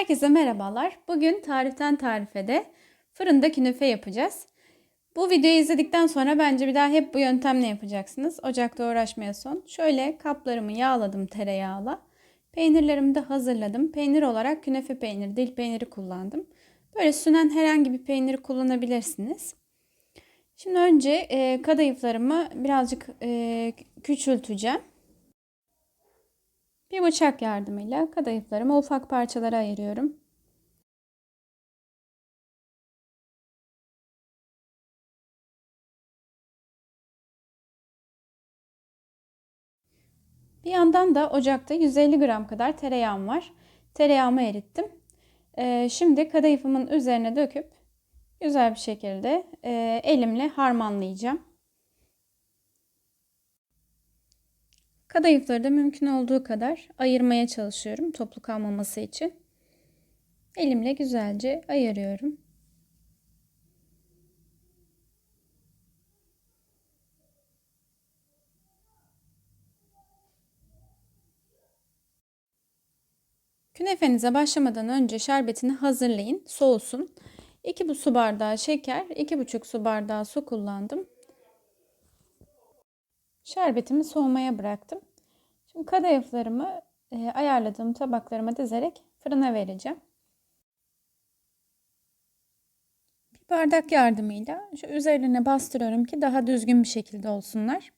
Herkese merhabalar. Bugün tariften tarife de fırında künefe yapacağız. Bu videoyu izledikten sonra bence bir daha hep bu yöntemle yapacaksınız. Ocakta uğraşmaya son. Şöyle kaplarımı yağladım tereyağla. Peynirlerimi de hazırladım. Peynir olarak künefe peyniri, dil peyniri kullandım. Böyle sünen herhangi bir peyniri kullanabilirsiniz. Şimdi önce e, kadayıflarımı birazcık e, küçülteceğim. Bir bıçak yardımıyla kadayıflarımı ufak parçalara ayırıyorum. Bir yandan da ocakta 150 gram kadar tereyağım var. Tereyağımı erittim. Ee, şimdi kadayıfımın üzerine döküp güzel bir şekilde e, elimle harmanlayacağım. Kadayıfları da mümkün olduğu kadar ayırmaya çalışıyorum toplu kalmaması için. Elimle güzelce ayırıyorum. Künefenize başlamadan önce şerbetini hazırlayın, soğusun. 2 su bardağı şeker, 2,5 su bardağı su kullandım. Şerbetimi soğumaya bıraktım. Şimdi kadayıflarımı e, ayarladığım tabaklarıma dizerek fırına vereceğim. Bir bardak yardımıyla şu üzerine bastırıyorum ki daha düzgün bir şekilde olsunlar.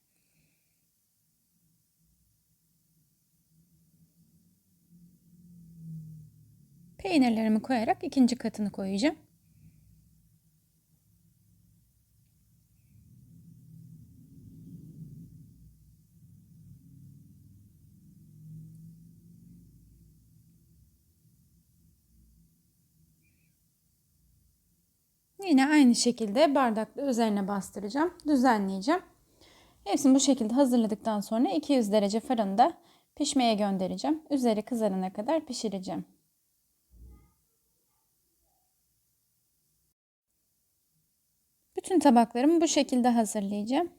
Peynirlerimi koyarak ikinci katını koyacağım. Yine aynı şekilde bardakla üzerine bastıracağım. Düzenleyeceğim. Hepsini bu şekilde hazırladıktan sonra 200 derece fırında pişmeye göndereceğim. Üzeri kızarana kadar pişireceğim. Bütün tabaklarımı bu şekilde hazırlayacağım.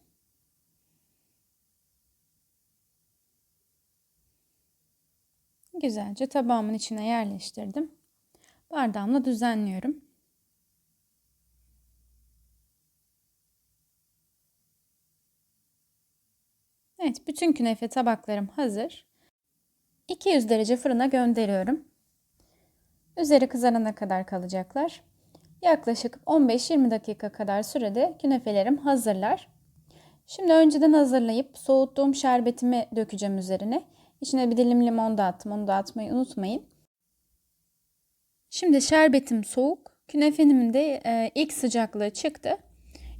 Güzelce tabağımın içine yerleştirdim. Bardağımla düzenliyorum. Evet, bütün künefe tabaklarım hazır. 200 derece fırına gönderiyorum. Üzeri kızarana kadar kalacaklar. Yaklaşık 15-20 dakika kadar sürede künefelerim hazırlar. Şimdi önceden hazırlayıp soğuttuğum şerbetimi dökeceğim üzerine. İçine bir dilim limon da attım. Onu da atmayı unutmayın. Şimdi şerbetim soğuk. Künefenin de e, ilk sıcaklığı çıktı.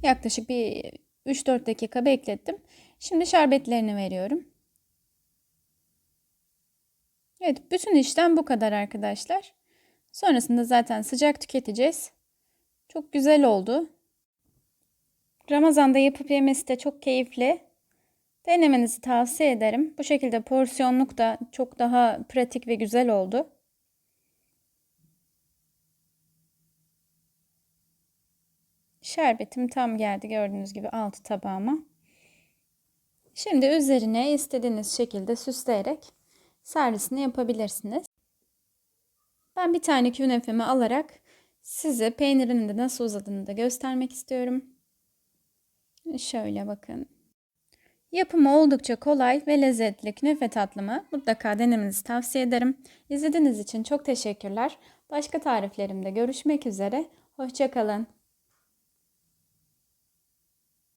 Yaklaşık bir 3-4 dakika beklettim. Şimdi şerbetlerini veriyorum. Evet, bütün işlem bu kadar arkadaşlar. Sonrasında zaten sıcak tüketeceğiz. Çok güzel oldu. Ramazan'da yapıp yemesi de çok keyifli. Denemenizi tavsiye ederim. Bu şekilde porsiyonluk da çok daha pratik ve güzel oldu. Şerbetim tam geldi gördüğünüz gibi altı tabağıma. Şimdi üzerine istediğiniz şekilde süsleyerek servisini yapabilirsiniz. Ben bir tane künefemi alarak size peynirinin de nasıl uzadığını da göstermek istiyorum. Şöyle bakın. Yapımı oldukça kolay ve lezzetli künefe tatlımı mutlaka denemenizi tavsiye ederim. İzlediğiniz için çok teşekkürler. Başka tariflerimde görüşmek üzere. Hoşçakalın.